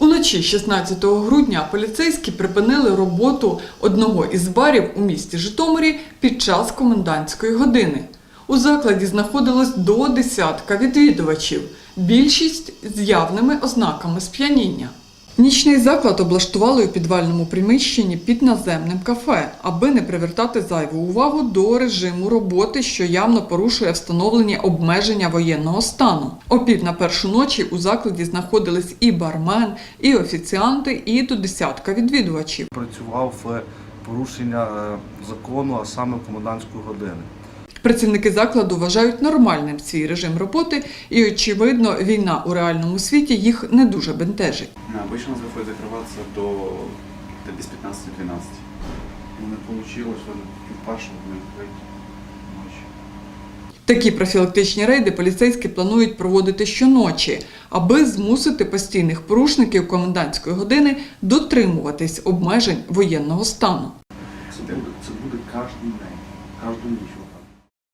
Уночі 16 грудня поліцейські припинили роботу одного із барів у місті Житомирі під час комендантської години. У закладі знаходилось до десятка відвідувачів, більшість з явними ознаками сп'яніння. Нічний заклад облаштували у підвальному приміщенні під наземним кафе, аби не привертати зайву увагу до режиму роботи, що явно порушує встановлені обмеження воєнного стану. О пів на першу ночі у закладі знаходились і бармен, і офіціанти, і до десятка відвідувачів. працював порушення е, закону, а саме комендантської години. Працівники закладу вважають нормальним свій режим роботи, і очевидно, війна у реальному світі їх не дуже бентежить. Да, обычно у нас выходит закрываться до, до без 15-12. Ну, Не вийшло, першого не відкрити ночі. Такі профілактичні рейди поліцейські планують проводити щоночі, аби змусити постійних порушників комендантської години дотримуватись обмежень воєнного стану. Це буде, це буде кожен день, кожну ніч. отак.